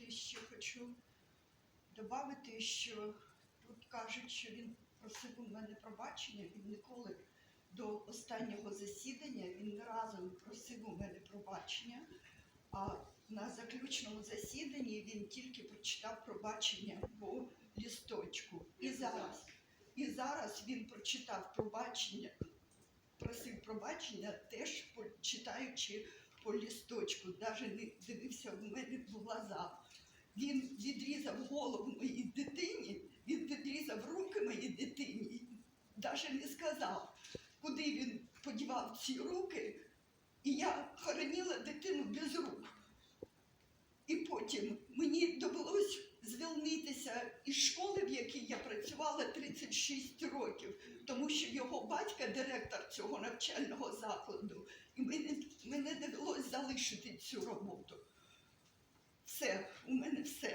і ще хочу додати, що тут кажуть, що він просив у мене пробачення. Він ніколи до останнього засідання він не просив у мене пробачення. А на заключному засіданні він тільки прочитав пробачення по лісточку. І зараз, і зараз він прочитав пробачення, просив пробачення, теж читаючи по лісточку, навіть не дивився в мене в глаза. Він відрізав голову моїй дитині, він відрізав руки моїй дитині, навіть не сказав, куди він подівав ці руки, і я хоронила дитину без рук. І потім мені довелось звільнитися із школи, в якій я працювала 36 років, тому що його батька, директор цього навчального закладу, і мені, довелось залишити цю роботу. Все, у мене все.